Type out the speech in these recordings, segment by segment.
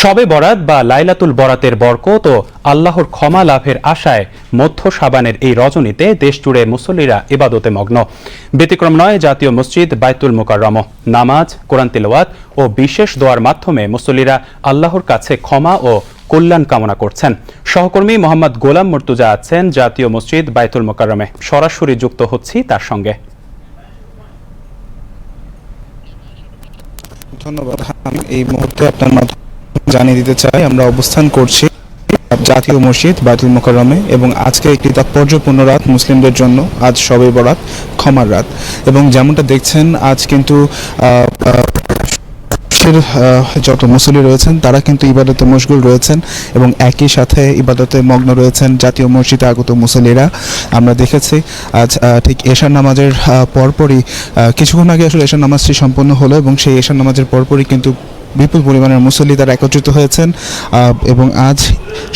শবে বরাত বা লাইলাতুল বরাতের বরকত ও আল্লাহর ক্ষমা লাভের আশায় মধ্য সাবানের এই রজনীতে দেশজুড়ে মুসল্লিরা ইবাদতে মগ্ন। ব্যতিক্রম নয়, জাতীয় মসজিদ বাইতুল মোকাররম। নামাজ, কোরআন তিলওয়াত ও বিশেষ দোয়ার মাধ্যমে মুসল্লিরা আল্লাহর কাছে ক্ষমা ও কল্যাণ কামনা করছেন। সহকর্মী মোহাম্মদ গোলাম মর্তুজা আছেন জাতীয় মসজিদ বাইতুল মোকাররমে। সরাসরি যুক্ত হচ্ছি তার সঙ্গে। ধন্যবাদ। এই মুহূর্তে আপনার মাধ্যমে জানিয়ে দিতে চাই, আমরা অবস্থান করছি জাতীয় মসজিদ বাইতুল মোকাররমে এবং আজকে একটি তাৎপর্যপূর্ণ রাত মুসলিমদের জন্য। আজ সবে বরাত, ক্ষমার রাত। এবং যেমনটা দেখছেন, আজ কিন্তু যত মুসলি রয়েছেন, তারা কিন্তু ইবাদতে মশগুল রয়েছেন এবং একই সাথে ইবাদতে মগ্ন রয়েছেন জাতীয় মসজিদে আগত মুসলিরা আমরা দেখেছি, আজ ঠিক এশার নামাজের পরপরই কিছুক্ষণ আগে আসলে এশার নামাজটি সম্পন্ন হলো এবং সেই এশার নামাজের পরপরই কিন্তু বিপুল পরিমাণের মুসল্লি তারা একত্রিত হয়েছেন এবং আজ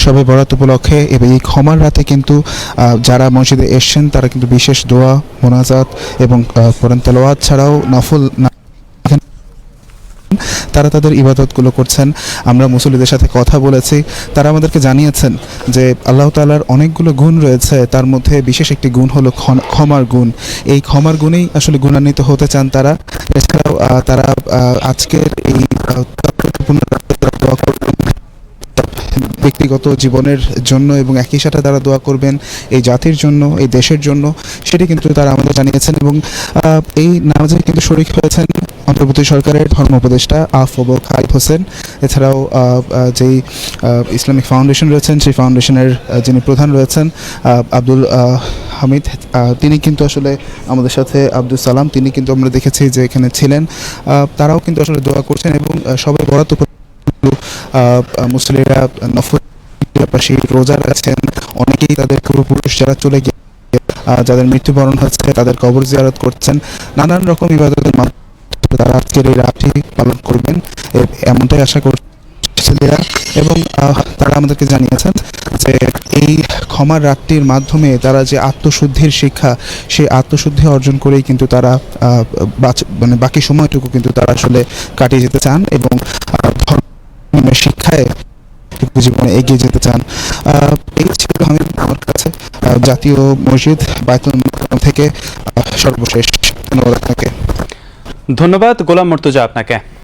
সবে বরাত উপলক্ষে এই ক্ষমার রাতে কিন্তু যারা মসজিদে এসছেন তারা কিন্তু বিশেষ দোয়া, মোনাজাত এবং কোরআন তেলাওয়াত ছাড়াও নফল তারা তাদের ইবাদতগুলো করছেন। আমরা মুসল্লিদের সাথে কথা বলেছি। তারা আমাদেরকে জানিয়েছেন যে আল্লাহ তাআলার অনেকগুলো গুণ রয়েছে। তার মধ্যে বিশেষ একটি গুণ হলো ক্ষমার গুণ। এই ক্ষমার গুণেই আসলে গুণান্বিত হতে চান তারা। এছাড়াও তারা আজকের এই আহ, তাৎপর্যপূর্ণ রাতে তারা দোয়া করবেন ব্যক্তিগত জীবনের জন্য এবং একই সাথে তারা দোয়া করবেন এই জাতির জন্য, এই দেশের জন্য, সেটি কিন্তু তারা আমাদের জানিয়েছেন এবং এই নামাজে কিন্তু শরিক হয়েছেন অন্তর্বর্তী সরকারের ধর্ম উপদেষ্টা আফব খালিদ হোসেন। এছাড়াও যেই ইসলামিক ফাউন্ডেশন রয়েছেন, সেই ফাউন্ডেশনের যিনি প্রধান রয়েছেন আব্দুল হামিদ তিনি কিন্তু আসলে আমাদের সাথে আব্দুল সালাম, তিনি কিন্তু আমরা দেখেছি যে এখানে ছিলেন। তারাও কিন্তু আসলে দোয়া করছেন এবং সবাই বরাত মুসলিরা নফল পাশাপাশি রোজা রাখছেন অনেকেই তাদের পূর্বপুরুষ যারা চলে গিয়ে যাদের মৃত্যুবরণ হচ্ছে তাদের কবর জিয়ারত করছেন। নানান রকম ইবাদতের মাধ্যমে তারা আজকের এই রাতটি পালন করবেন এমনটাই আশা করছেন এবং তারা আমাদেরকে জানিয়েছেন যে এই ক্ষমার রাতটির মাধ্যমে তারা যে আত্মশুদ্ধির শিক্ষা সেই আত্মশুদ্ধি অর্জন করেই কিন্তু তারা মানে বাকি সময়টুকু কিন্তু তারা আসলে কাটিয়ে যেতে চান এবং আহ, ধর্মের শিক্ষায় জীবনে এগিয়ে যেতে চান। এই ছিল আমি আমার কাছে। জাতীয় মসজিদ বায়তুল থেকে সর্বশেষ ধন্যবাদ আপনাকে। ধন্যবাদ, গোলাম মর্তুজা আপনাকে।